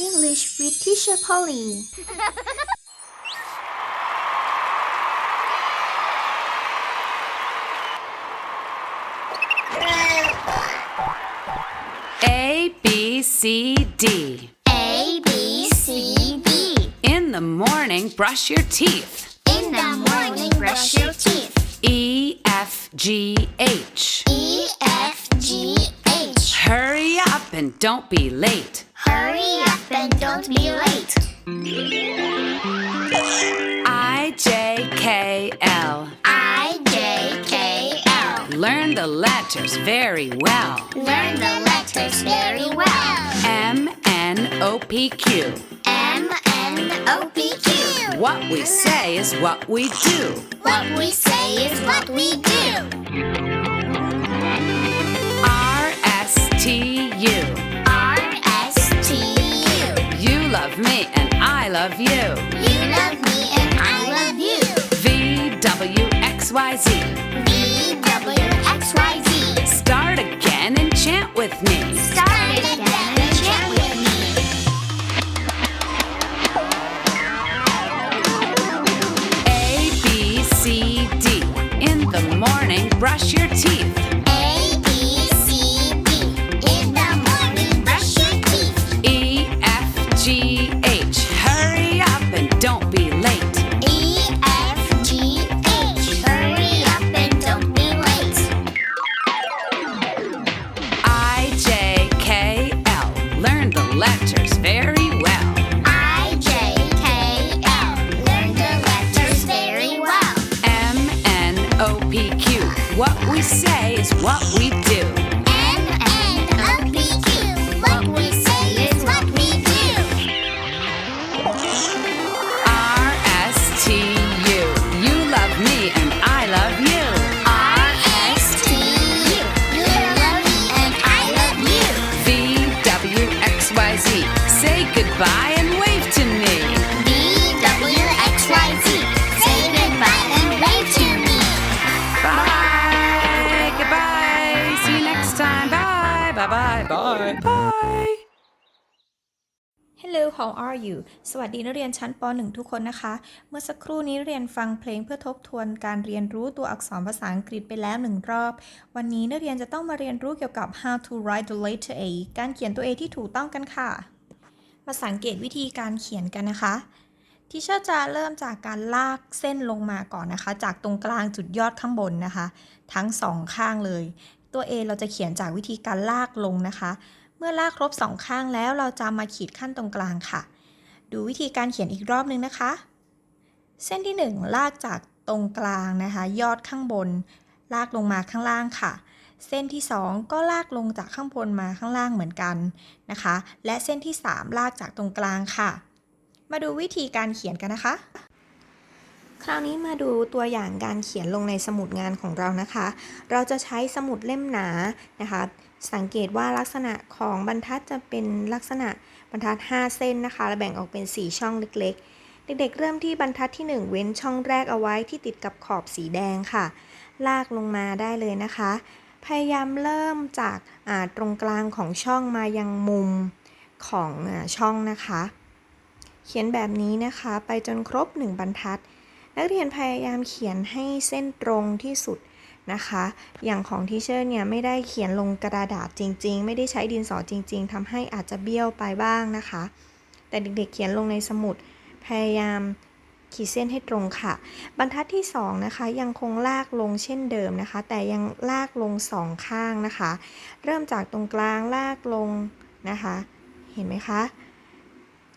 English with Teacher Polly. A B C D. A B C D. In the morning, brush your teeth. In the morning, brush your teeth. E F G H. E F G H. Hurry up and don't be late. Hurry up and don't be late. I J K L. I J K L. Learn the letters very well. Learn the letters very well. M N O P Q. M N O P Q. What we say is what we do. What we say is what we do. R S T U. R S T U. You love me and I love you. You love me and I love you. V W X Y Z. V W X Y Z. Start again and chant with me. Start again and chant with me. A B C D. In the morning, brush your teeth. Letters very well. I J K L. Learn the letters very well. M N O P Q. What we say is what we do. Bye bye. Bye. Bye. Hello how are you สวัสดีนักเรียนชั้นป .1 ทุกคนนะคะ เมื่อสักครู่นี้เรียนฟังเพลงเพื่อทบทวนการเรียนรู้ตัวอักษรภาษาอังกฤษไปแล้วหนึ่งรอบ วันนี้นักเรียนจะต้องมาเรียนรู้เกี่ยวกับ how to write the letter A การเขียนตัว A ที่ถูกต้องกันค่ะ มาสังเกตวิธีการเขียนกันนะคะทิเชอร์จะเริ่มจากการลากเส้นลงมาก่อนนะคะ จากตรงกลางจุดยอดข้างบนนะคะ ทั้งสองข้างเลย ตัว A เราจะเขียนจากวิธีการลากลงนะคะ เมื่อลากครบสองข้างแล้วเราจะมาขีดขั้นตรงกลางค่ะ ดูวิธีการเขียนอีกรอบนึงนะคะ เส้นที่ 1 ลากจากตรงกลางนะคะ ยอดข้างบน ลากลงมาข้างล่างค่ะ เส้นที่ 2 ก็ลากลงจากข้างบนมาข้างล่างเหมือนกันนะคะ และเส้นที่ 3 ลากจากตรงกลางค่ะ มาดูวิธีการเขียนกันนะคะ คราวนี้มาดูตัวอย่างการเขียนลงในสมุดงานของเรานะคะ เราจะใช้สมุดเล่มหนานะคะ สังเกตว่าลักษณะของบรรทัดจะเป็นลักษณะบรรทัด 5 เส้นนะคะและแบ่งออกเป็น 4 ช่องเล็กๆ เด็กๆ เริ่มที่บรรทัดที่ 1 เว้นช่องแรกเอาไว้ที่ติดกับขอบสีแดงค่ะ ลากลงมาได้เลยนะคะ พยายามเริ่มจากาตรงกลางของช่องมายังมุมของอช่องนะคะ เขียนแบบนี้นะคะไปจนครบ 1 บรรทัด นักเรียนพยายามเขียนให้เส้นตรงที่สุดนะคะ อย่างของทีเชอร์เนี่ยไม่ได้เขียนลงกระดาษจริง ๆ ไม่ได้ใช้ดินสอจริง ๆทำให้อาจจะเบี้ยวไปบ้างนะคะ แต่เด็กๆเขียนลงในสมุดพยายามขีดเส้นให้ตรงค่ะ บรรทัดที่ 2 นะคะ ยังคงลากลงเช่นเดิมนะคะ แต่ยังลากลงสองข้างนะคะ เริ่มจากตรงกลางลากลงนะคะ เห็นไหมคะ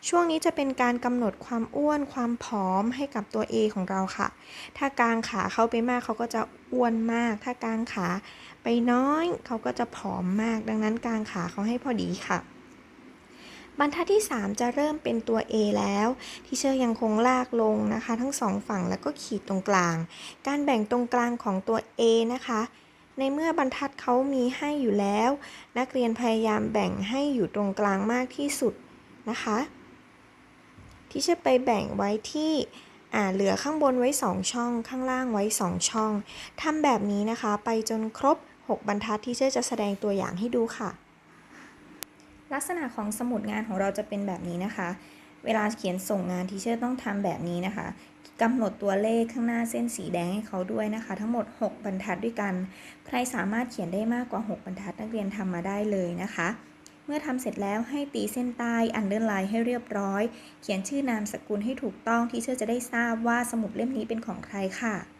ช่วงนี้จะเป็นการกำหนดความอ้วนความผอมให้กับตัว A ของเราค่ะ ถ้ากางขาเข้าไปมากเขาก็จะอ้วนมาก ถ้ากางขาไปน้อยเขาก็จะผอมมาก ดังนั้นกางขาเขาให้พอดีค่ะ บรรทัดที่ 3 จะเริ่มเป็นตัว A แล้ว ที่เชอร์ยังคงลากลงนะคะ ทั้งสองฝั่งแล้วก็ขีดตรงกลาง การแบ่งตรงกลางของตัว A นะคะในเมื่อบรรทัดเขามีให้อยู่แล้ว นักเรียนพยายามแบ่งให้อยู่ตรงกลางมากที่สุดนะคะ ที่จะไปแบ่งไว้ที่อ่าเหลือข้างบนไว้ 2 ช่อง ข้างล่างไว้ 2 ช่องทำแบบนี้นะคะ ไปจนครบ 6 บรรทัดที่เชจะแสดงตัวอย่างให้ดูค่ะ ลักษณะของสมุดงานของเราจะเป็นแบบนี้นะคะ เวลาเขียนส่งงานทีเชอร์ต้องทำแบบนี้นะคะกำหนดตัวเลขข้างหน้าเส้นสีแดงให้เขาด้วยนะคะ ทั้งหมด 6 บรรทัดด้วยกัน ใครสามารถเขียนได้มากกว่า 6 บรรทัดนักเรียนทำมาได้เลยนะคะ เมื่อทำเสร็จแล้วให้ตีเส้นใต้อันเดอร์ไลน์ให้เรียบร้อย เขียนชื่อนามสกุลให้ถูกต้องที่เชื่อจะได้ทราบว่าสมุดเล่มนี้เป็นของใครค่ะ